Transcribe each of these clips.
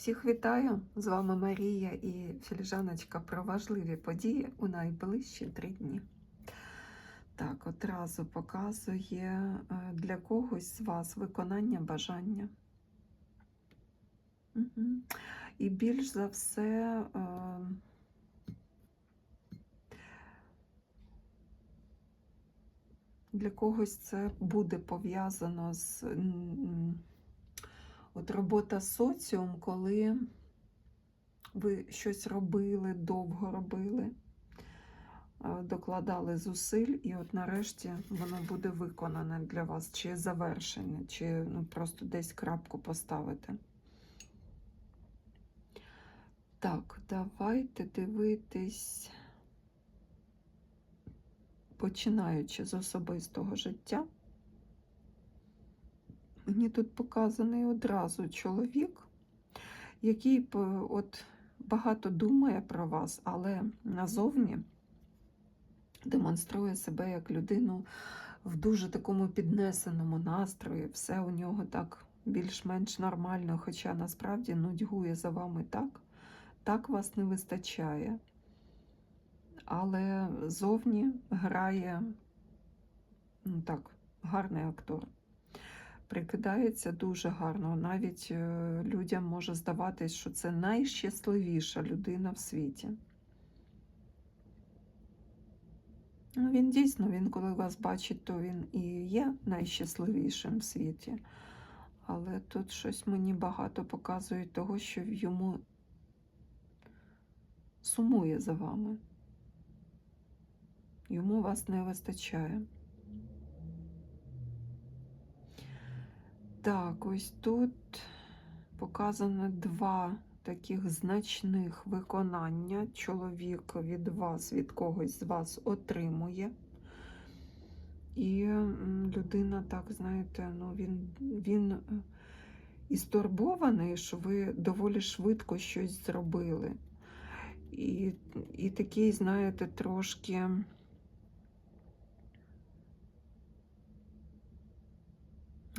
Всіх вітаю! З вами Марія і філіжаночка про важливі події у найближчі три дні. Так, одразу показує е, для когось з вас виконання бажання. Угу. І більш за все. е, Для когось це буде пов'язано з от робота соціум, коли ви щось робили, довго робили, е, докладали зусиль, і от нарешті воно буде виконане для вас, чи завершене, чи ну, просто десь крапку поставити. Так, давайте дивитись, починаючи з особистого життя. Мені тут показаний одразу чоловік, який от багато думає про вас, але назовні демонструє себе як людину в дуже такому піднесеному настрої. Все у нього так більш-менш нормально, хоча насправді нудьгує за вами так, так вас не вистачає. Але зовні грає ну так, гарний актор прикидається дуже гарно. Навіть е, людям може здаватись, що це найщасливіша людина в світі. Ну, він дійсно, він, коли вас бачить, то він і є найщасливішим в світі. Але тут щось мені багато показує того, що йому сумує за вами. Йому вас не вистачає. Так, ось тут показано два таких значних виконання. Чоловік від вас, від когось з вас отримує. І людина, так, знаєте, ну, він, він е, і стурбований, що ви доволі швидко щось зробили. І, і такий, знаєте, трошки.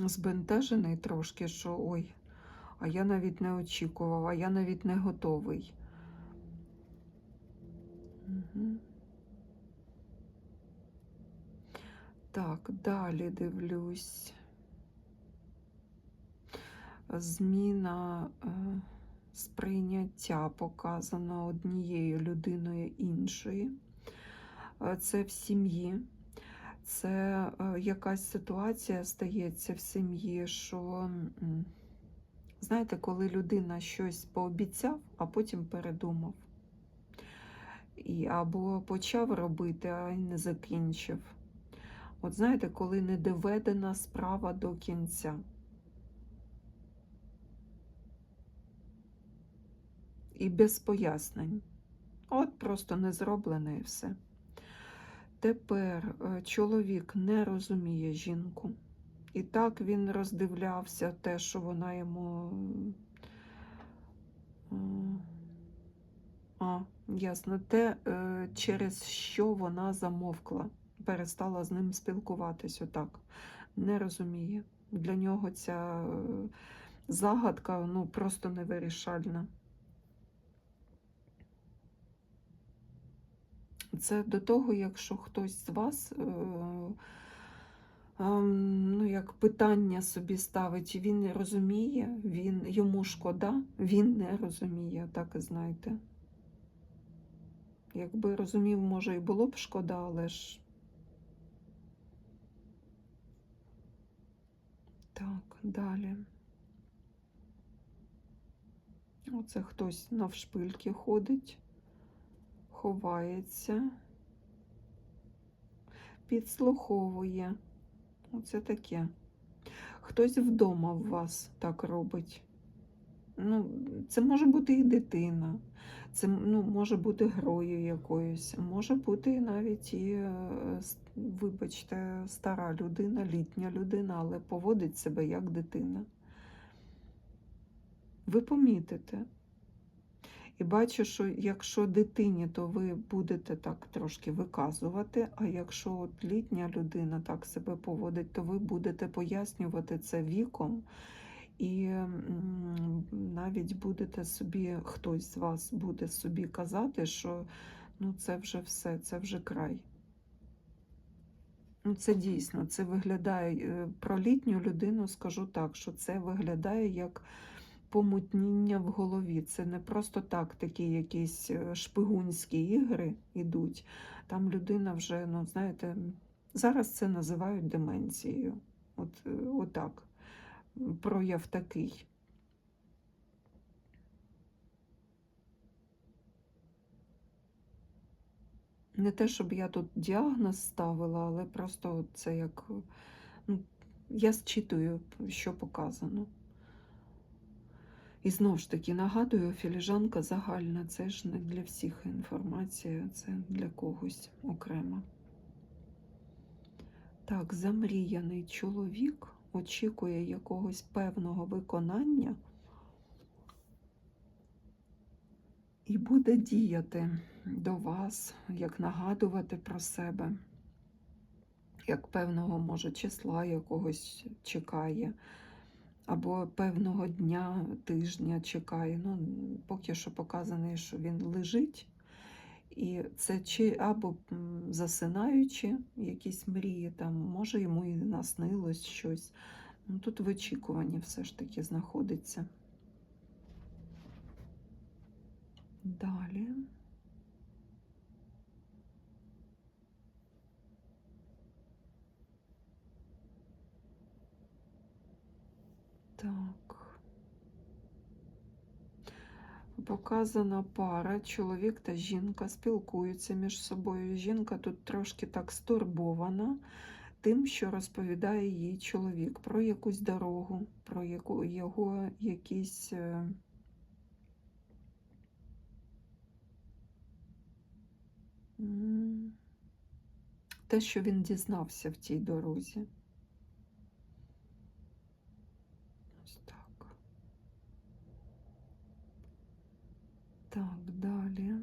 Збентежений трошки, що ой, а я навіть не очікував, а я навіть не готовий. Так, далі дивлюсь. Зміна е, сприйняття показана однією людиною іншої. Е, Це в сім'ї це е, якась ситуація стається в сім'ї, що, знаєте, коли людина щось пообіцяв, а потім передумав. І, або почав робити, а й не закінчив. От знаєте, коли не доведена справа до кінця. І без пояснень. От просто не зроблене і все. Тепер е, чоловік не розуміє жінку. І так він роздивлявся те, що вона йому. А, ясно, те, е, через що вона замовкла, перестала з ним спілкуватись отак. Не розуміє. Для нього ця е, загадка ну, просто невирішальна. Це до того, якщо хтось з вас е, ем, ну, як питання собі ставить, він не розуміє, він, йому шкода, він не розуміє, так і знаєте. Якби розумів, може, і було б шкода, але ж. Так, далі. Оце хтось навшпильки ходить ховається, підслуховує. Оце таке. Хтось вдома в вас так робить. Ну, Це може бути і дитина, це ну, може бути грою якоюсь, може бути навіть і, е, вибачте, стара людина, літня людина, але поводить себе як дитина. Ви помітите. І бачу, що якщо дитині, то ви будете так трошки виказувати, а якщо от літня людина так себе поводить, то ви будете пояснювати це віком і навіть будете собі, хтось з вас буде собі казати, що ну, це вже все, це вже край. Ну, це дійсно, це виглядає е, про літню людину, скажу так, що це виглядає як помутніння в голові. Це не просто так, такі якісь е, шпигунські ігри йдуть. Там людина вже, ну знаєте, зараз це називають деменцією. От, е, отак. Прояв такий. Не те, щоб я тут діагноз ставила, але просто це як. Ну, я зчитую, що показано. І знову ж таки нагадую, філіжанка загальна, це ж не для всіх інформація, це для когось окремо. Так, замріяний чоловік очікує якогось певного виконання і буде діяти до вас, як нагадувати про себе, як певного, може, числа якогось чекає, або певного дня, тижня чекає. Ну, поки що показано, що він лежить. І це чи або засинаючи якісь мрії, там, може йому і наснилось щось. Ну, тут в очікуванні все ж таки знаходиться. Далі. Так. Показана пара, чоловік та жінка спілкуються між собою. Жінка тут трошки так стурбована тим, що розповідає їй чоловік про якусь дорогу, про яку, його якісь. е, Те, що він дізнався в тій дорозі. Ось так. Так, далі.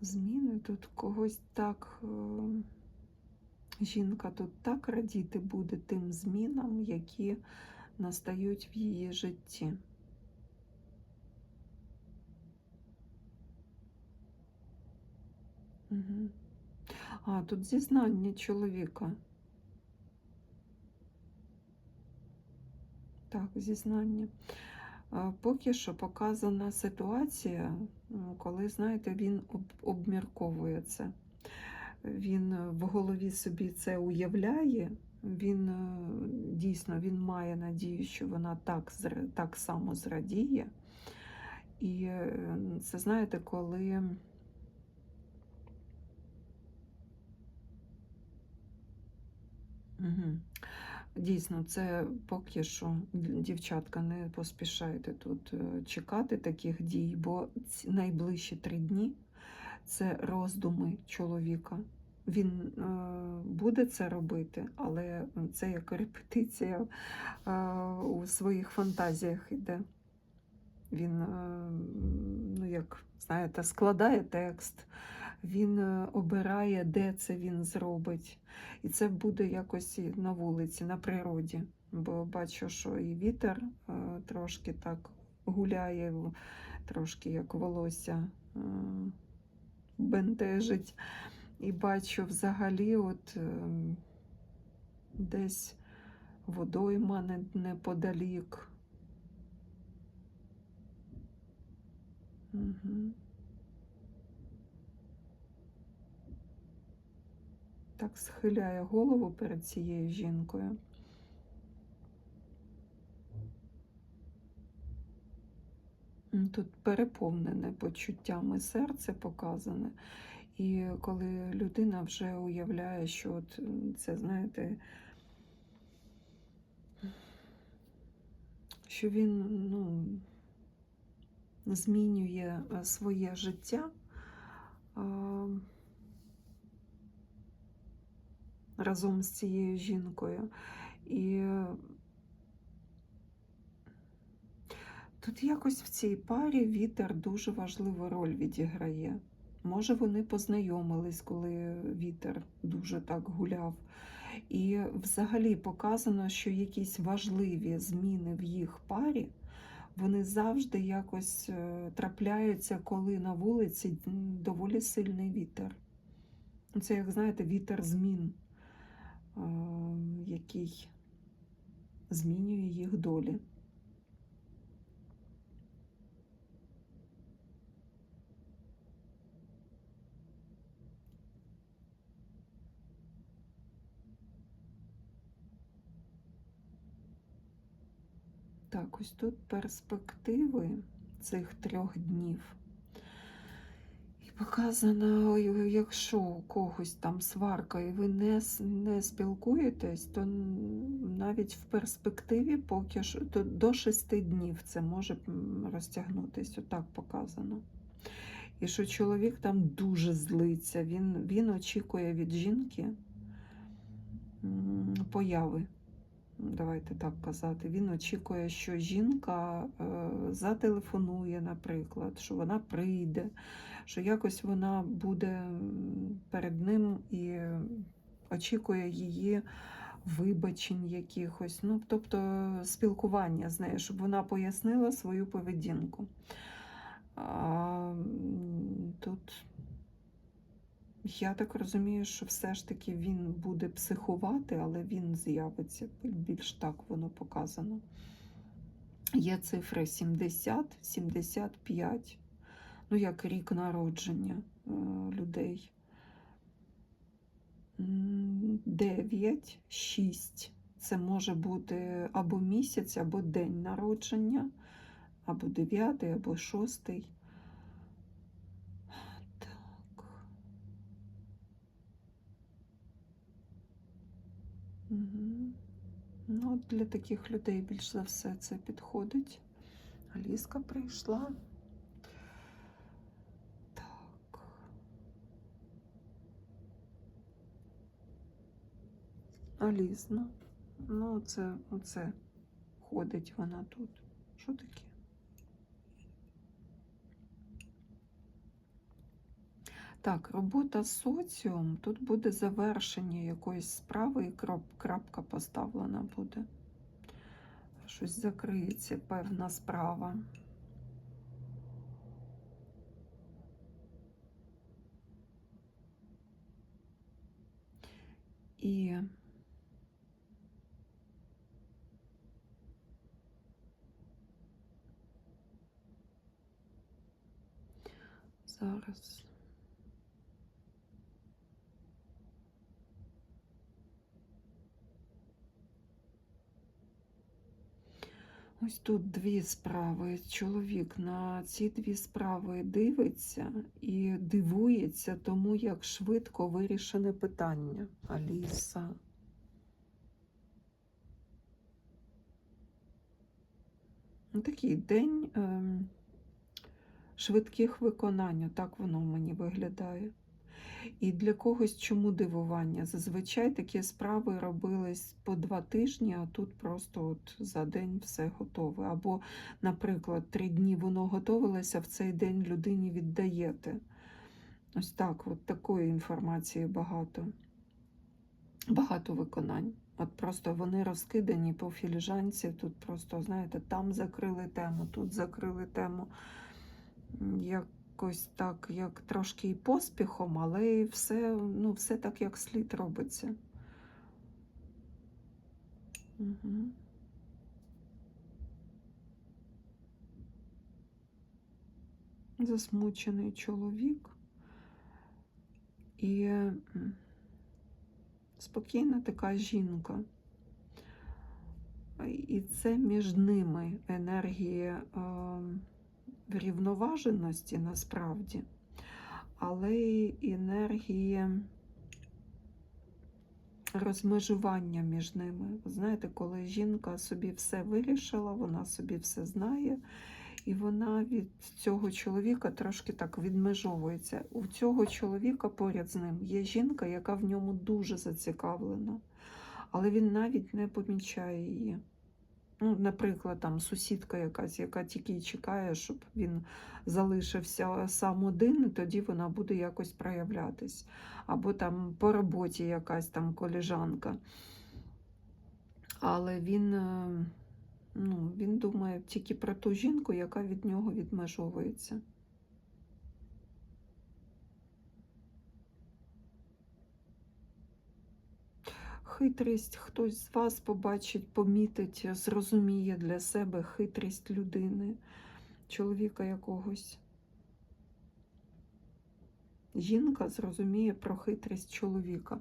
Зміни тут когось так. е, Жінка тут так радіти буде тим змінам, які настають в її житті. А, тут зізнання чоловіка. Так, зізнання. Поки що показана ситуація, коли, знаєте, він об- обмірковує це. Він е, в голові собі це уявляє. Він е, дійсно він має надію, що вона так, так само зрадіє. І е, це знаєте, коли. Угу. Дійсно, це поки що, дівчатка, не поспішайте тут е, чекати таких дій, бо найближчі три дні це роздуми чоловіка. Він е, буде це робити, але це як репетиція е, у своїх фантазіях йде. Він, ну як знаєте, складає текст, він обирає, де це він зробить. І це буде якось і на вулиці, на природі. Бо бачу, що і вітер е, трошки так гуляє, трошки як волосся е, бентежить. І бачу взагалі, от е, десь водойма не- неподалік. Угу. Так схиляє голову перед цією жінкою. Тут переповнене почуттями серце показане. І коли людина вже уявляє, що от це, знаєте, що він ну, змінює е, своє життя. а, разом з цією жінкою. І тут якось в цій парі вітер дуже важливу роль відіграє. Може, вони познайомились, коли вітер дуже так гуляв. І взагалі показано, що якісь важливі зміни в їх парі, вони завжди якось е, трапляються, коли на вулиці доволі сильний вітер. Це, як знаєте, вітер змін, який змінює їх долі. Так, ось тут перспективи цих трьох днів. Показано, якщо у когось там сварка, і ви не, не спілкуєтесь, то навіть в перспективі поки що то до шести днів це може розтягнутися. Отак показано. І що чоловік там дуже злиться, він, він очікує від жінки появи. Давайте так казати. Він очікує, що жінка е, зателефонує, наприклад, що вона прийде, що якось вона буде перед ним і очікує її вибачень якихось. Ну, тобто спілкування з нею, щоб вона пояснила свою поведінку. А, тут я так розумію, що все ж таки він буде психувати, але він з'явиться. Більш так воно показано. Є цифри 70, 75, ну як рік народження е, людей. 9, 6. Це може бути або місяць, або день народження, або 9, або 6. Ну, для таких людей більш за все це підходить. Аліска прийшла. Так. Алісна. Ну, це, оце ходить вона тут. Що таке? Так, робота соціум. Тут буде завершення якоїсь справи і крап- крапка поставлена буде. Щось закриється, певна справа. І зараз. Ось тут дві справи. Чоловік на ці дві справи дивиться і дивується тому, як швидко вирішене питання. Аліса. Ну, Такий день ем, швидких виконань, так воно мені виглядає. І для когось чому дивування? Зазвичай такі справи робились по два тижні, а тут просто от за день все готове. Або, наприклад, три дні воно готовилося, в цей день людині віддаєте. Ось так, от такої інформації багато. Багато виконань. От просто вони розкидані по філіжанці. Тут просто, знаєте, там закрили тему, тут закрили тему. Якось так, як трошки і поспіхом, але все, ну, все так, як слід робиться. Угу. Засмучений чоловік. І спокійна така жінка. І це між ними енергії е, врівноваженості насправді, але й енергії розмежування між ними. Знаєте, коли жінка собі все вирішила, вона собі все знає, і вона від цього чоловіка трошки так відмежовується. У цього чоловіка поряд з ним є жінка, яка в ньому дуже зацікавлена, але він навіть не помічає її. Ну, наприклад, там сусідка якась, яка тільки чекає, щоб він залишився сам один, і тоді вона буде якось проявлятись. Або там по роботі якась там коліжанка. Але він, е, ну, він думає тільки про ту жінку, яка від нього відмежовується. Хитрість хтось з вас побачить, помітить, зрозуміє для себе хитрість людини, чоловіка якогось. Жінка зрозуміє про хитрість чоловіка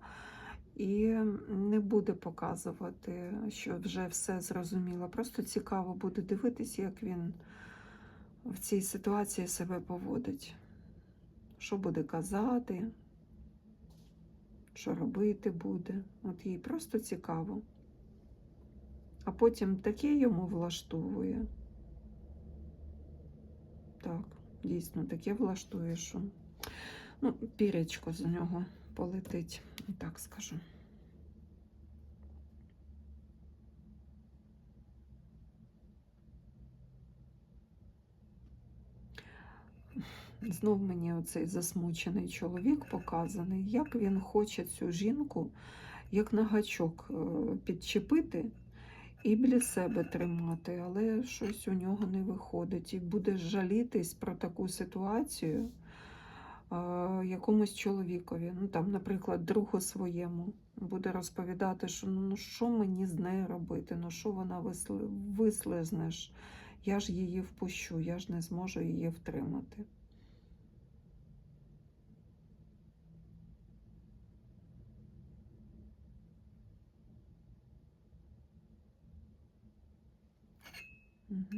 і не буде показувати, що вже все зрозуміло. Просто цікаво буде дивитись, як він в цій ситуації себе поводить. Що буде казати, що робити буде. От їй просто цікаво. А потім таке йому влаштовує. Так, дійсно, таке влаштує, що ну, пірячко з нього полетить, так скажу. Знов мені оцей засмучений чоловік показаний, як він хоче цю жінку, як на гачок е, підчепити і біля себе тримати, але щось у нього не виходить. І буде жалітись про таку ситуацію е, якомусь чоловікові. Ну, там, наприклад, другу своєму буде розповідати, що ну що мені з нею робити, ну що вона висли... вислизнеш, я ж її впущу, я ж не зможу її втримати. Так.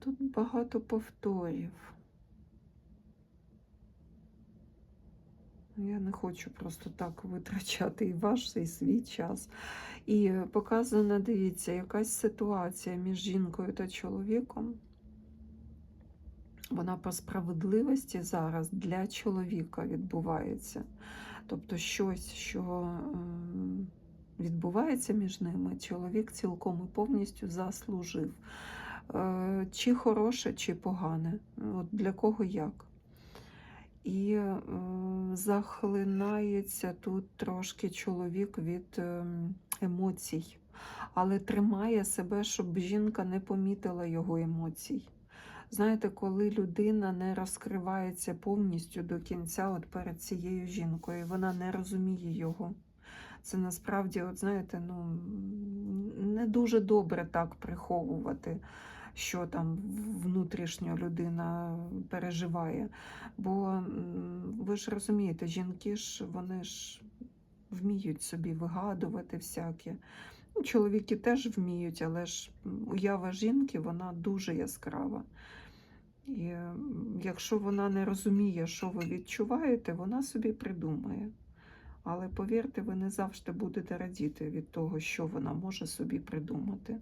Тут багато повторів. Я не хочу просто так витрачати і ваш, і свій час. І показана, дивіться, якась ситуація між жінкою та чоловіком. Вона по справедливості зараз для чоловіка відбувається. Тобто щось, що ем, відбувається між ними, чоловік цілком і повністю заслужив. Е, Чи хороше, чи погане. От Для кого як. І е, захлинається тут трошки чоловік від е, емоцій, але тримає себе, щоб жінка не помітила його емоцій. Знаєте, коли людина не розкривається повністю до кінця от перед цією жінкою, вона не розуміє його. Це насправді, от знаєте, ну не дуже добре так приховувати, що там внутрішня людина переживає. Бо ви ж розумієте, жінки ж вони ж вміють собі вигадувати всяке. Ну, Чоловіки теж вміють, але ж уява жінки вона дуже яскрава. І якщо вона не розуміє, що ви відчуваєте, вона собі придумає. Але повірте, ви не завжди будете радіти від того, що вона може собі придумати.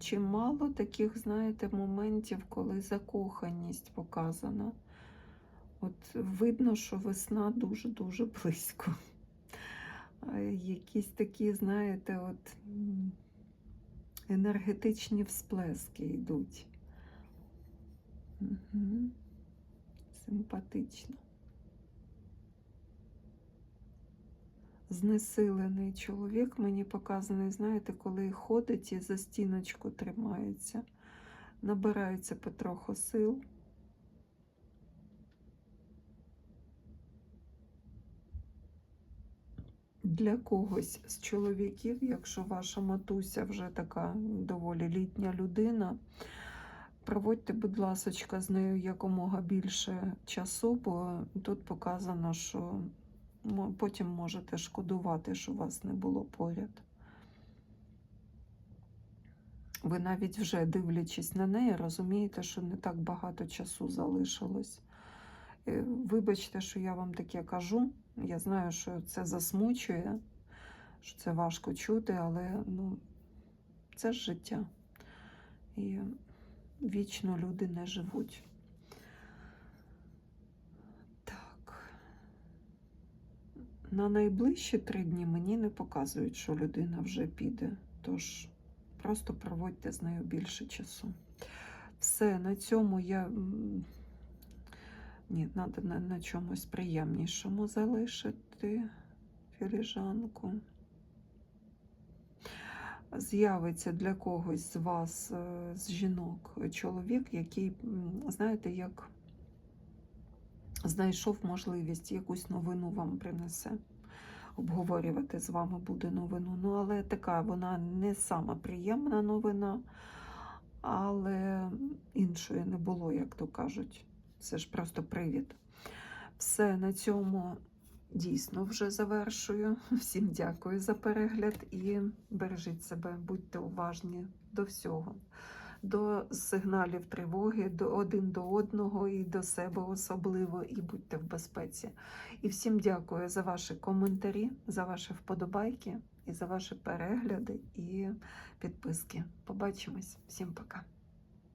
Чимало таких, знаєте, моментів, коли закоханість показана. От видно, що весна дуже-дуже близько. Якісь такі, знаєте, от енергетичні всплески йдуть. Угу. Симпатично. Знесилений чоловік мені показаний, знаєте, коли ходить і за стіночку тримається, набирається потроху сил. Для когось з чоловіків, якщо ваша матуся вже така доволі літня людина, проводьте, будь ласка, з нею якомога більше часу, бо тут показано, що потім можете шкодувати, що вас не було поряд. Ви навіть вже дивлячись на неї, розумієте, що не так багато часу залишилось, Е, Вибачте, що я вам таке кажу. Я знаю, що це засмучує, що це важко чути, але ну, це ж життя. І вічно люди не живуть. Так. На найближчі три дні мені не показують, що людина вже піде. Тож просто проводьте з нею більше часу. Все, на цьому я. Ні, треба на, на чомусь приємнішому залишити філіжанку. З'явиться для когось з вас, е, з жінок, чоловік, який, знаєте, як знайшов можливість якусь новину вам принесе. Обговорювати з вами буде новину. Ну, але така вона не сама приємна новина, але іншої не було, як то кажуть. Це ж просто привід. Все на цьому дійсно вже завершую. Всім дякую за перегляд і бережіть себе, будьте уважні до всього. До сигналів тривоги, до один до одного і до себе особливо, і будьте в безпеці. І всім дякую за ваші коментарі, за ваші вподобайки і за ваші перегляди і підписки. Побачимось. Всім пока.